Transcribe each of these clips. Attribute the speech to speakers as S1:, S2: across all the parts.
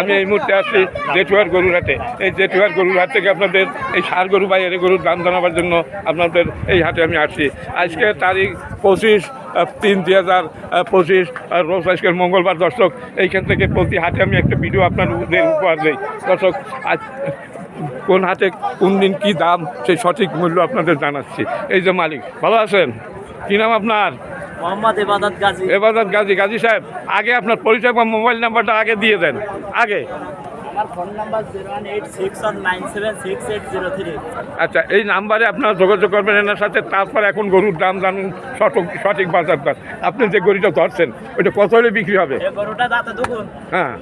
S1: আমি এই মুহূর্তে আসছি জেঠুয়ার গরুর হাটে। এই জেঠুয়ার গরুর হাট থেকে আপনাদের এই সার গরু বা এর গরুর দাম জানাবার জন্য আপনাদের এই হাটে আমি আসছি আজকে তারিখ পঁচিশ তিন দুই হাজার পঁচিশ রোজ আজকের মঙ্গলবার। দর্শক এইখান থেকে প্রতি হাটে আমি একটা ভিডিও আপনাদের উপহার দিই। দর্শক আজ কোন হাটে কোন দিন কী দাম সেই সঠিক মূল্য আপনাদের জানাচ্ছি। এই যে মালিক ভালো আছেন? কী নাম আপনার?
S2: মোহাম্মদ
S1: সাহেব আগে আপনার পরিচয় বা মোবাইল নাম্বারটা আগে দিয়ে দেন। আগে।
S2: আমার phone number zero one eight six one nine seven six eight zero three.
S1: আচ্ছা এই নাম্বারে আপনারা যোগাযোগ করবেন এনার সাথে তারপর এখন গরুর দাম জানুন সঠিক সঠিক বাজার দর আপনি যে গরুটা ধরছেন ওইটা কত হলে বিক্রি হবে?
S2: গরুটা দাঁতে দুগুন
S1: হ্যাঁ।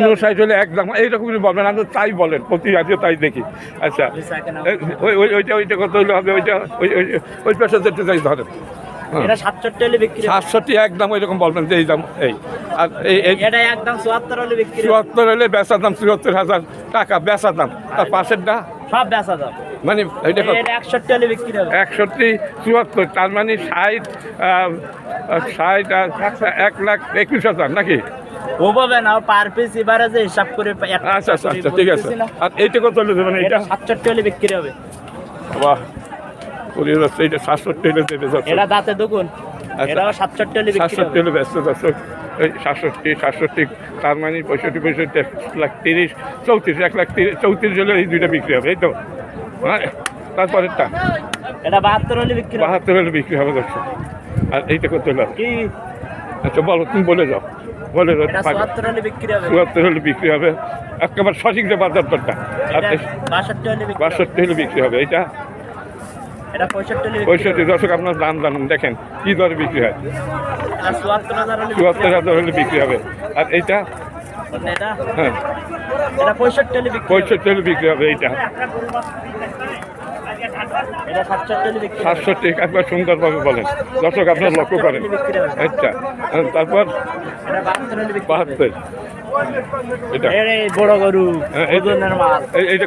S2: উনষাট হলে
S1: একদম বলবেন আপনি তাই বলেন প্রতি তাই দেখি। আচ্ছা ওই ওই ওইটা ওইটা কত হলে হবে? ওইটা ওই ওই ওই যেতে চাই ধরেন।
S2: এটা সাতষট্টি হলে বিক্রি
S1: একদম বলবেন যে এই দাম এই। আর এই
S2: এটা একদম চুয়াত্তর হলে বিক্রি হবে।
S1: চুয়াত্তর হলে বেচা দাম চুয়াত্তর হাজার টাকা বেচা দাম। তার পাশেরটা
S2: সব বেচা দাম।
S1: মানে এটা কত?
S2: এটা একষট্টি হলে বিক্রি হবে।
S1: একষট্টি চুয়াত্তর তার মানে ষাট আহ, ষাট আর এক লাখ একুশ হাজার নাকি?
S2: ও পাবে না পার পিস এবারে যে হিসাব করে
S1: আচ্ছা আচ্ছা আচ্ছা ঠিক আছে। আর এইটা কত হলে দেবেন
S2: এটা
S1: এইটা?
S2: সাতষট্টি হলে বিক্রি হবে।
S1: বাহ। যাচ্ছে সাতষট্টি হলে দেবে যাচ্ছে।
S2: এটা দাঁতে দুগুন
S1: আচ্ছা।
S2: সাতষট্টি হলে বিক্রি
S1: সাতষট্টি হলে ব্যস্ত সাতষট্টি সাতষট্টি তার মানে পঁয়ষট্টি পঁয়ষট্টি এক লাখ তিরিশ চৌত্রিশ এক লাখ তিরিশ চৌত্রিশ হলে এই দুইটা বিক্রি হবে এই তো। হ্যাঁ তারপরেরটা?
S2: এটা বাহাত্তর হলে বিক্রি
S1: বাহাত্তর হলে বিক্রি হবে আর এইটা কত হলো
S2: কি?
S1: আচ্ছা বলো তুমি বলে যাও। বলে যাও
S2: চুয়াত্তর হলে বিক্রি হবে।
S1: হলে বিক্রি হবে। একেবারে সঠিক যে বাজার দরটা
S2: বাষট্টি হলে বিক্রি হবে।
S1: এটা
S2: পঁয়ষট্টি
S1: দর্শক আপনার দাম জানুন। দেখেন কি দরে বিক্রি হয়?
S2: চুয়াত্তর হাজার হলে বিক্রি হবে।
S1: আর এইটা? হ্যাঁ।
S2: পঁয়ষট্টি হলে বিক্রি হবে।
S1: এইটা।
S2: সাতষট্টি
S1: একবার সুন্দরভাবে বলেন। দর্শক আপনার লক্ষ্য করেন। আচ্ছা তারপর?
S2: বাহাত্তর।
S1: এটা।
S2: বড় গরু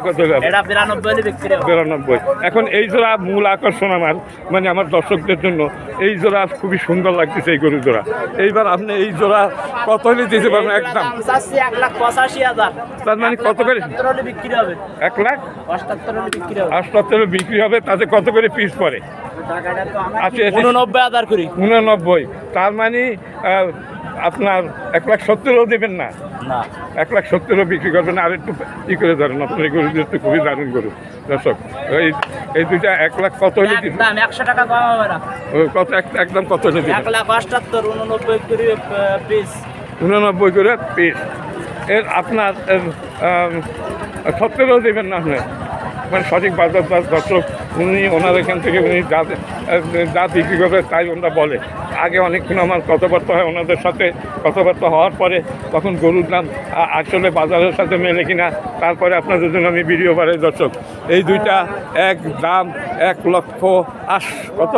S1: কত
S2: এটা বিরানব্বই
S1: এখন এই জোড়া মূল আকর্ষণ আমার মানে আমার দর্শকদের জন্য। এই জোড়া খুবই সুন্দর লাগতেছে এই গরু জোড়া। এইবার আপনি এই জোড়া কত হলে দিতে পারবেন একদম? তার মানে কত করে?
S2: বিক্রি হবে।
S1: এক লাখ?
S2: অষ্টাত্তর হলে বিক্রি হবে।
S1: বিক্রি হবে তাতে কত করে পিস পড়ে? আশি।
S2: উননব্বই হাজার করি।
S1: উননব্বই। তার মানে আপনার এক লাখ সত্তরও দেবেন না।
S2: না।
S1: এক লাখ সত্তরও বিক্রি করবেন আর একটু ই করে ধরেন আপনার এই গরু তো খুবই দারুণ গরু। দর্শক এই এই দুইটা এক লাখ কত হলে
S2: একশো টাকা কম হবে না
S1: কত এক- একদম কত হলে
S2: এক লাখ অষ্টাত্তর উননব্বই করি পিস
S1: উননব্বই করে পিস এর আপনার সত্তরও দেবেন না আপনি। মানে সঠিক বাজার দর দর্শক উনি ওনার এখান থেকে উনি যা যা বিক্রি করবে তাই ওনারা বলে। আগে অনেকক্ষণ আমার কথাবার্তা হয় ওনাদের সাথে কথাবার্তা হওয়ার পরে তখন গরুর দাম আসলে বাজারের সাথে মেলে কিনা তারপরে আপনাদের জন্য আমি ভিডিও বাড়াই দর্শক। এই দুইটা এক দাম এক লক্ষ আশ কত?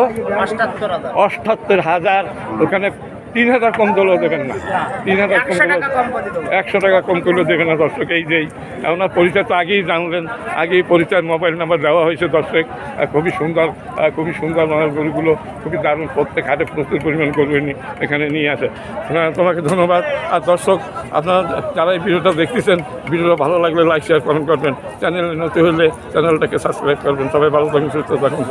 S2: অষ্টাত্তর হাজার।
S1: ওখানে তিন হাজার কম দলও দেবেন না। তিন হাজার কম
S2: একশো টাকা কম
S1: একশো টাকা কম করলেও দেবে না দর্শক এই যেই ওনার পরিচয় তো আগেই জানলেন আগেই পরিচয় মোবাইল নাম্বার দেওয়া হয়েছে দর্শক খুবই সুন্দর খুবই সুন্দর ওনার গরুগুলো খুবই দারুণ প্রত্যেক হাটে প্রচুর পরিমাণ গরু এখানে নিয়ে আসে। হ্যাঁ, তোমাকে ধন্যবাদ। আর দর্শক আপনারা যারা এই ভিডিওটা দেখতেছেন ভিডিওটা ভালো লাগলে লাইক শেয়ার কমেন্ট করবেন। চ্যানেলে নতুন হলে চ্যানেলটাকে সাবস্ক্রাইব করবেন। সবাই ভালো থাকুন সুস্থ থাকুন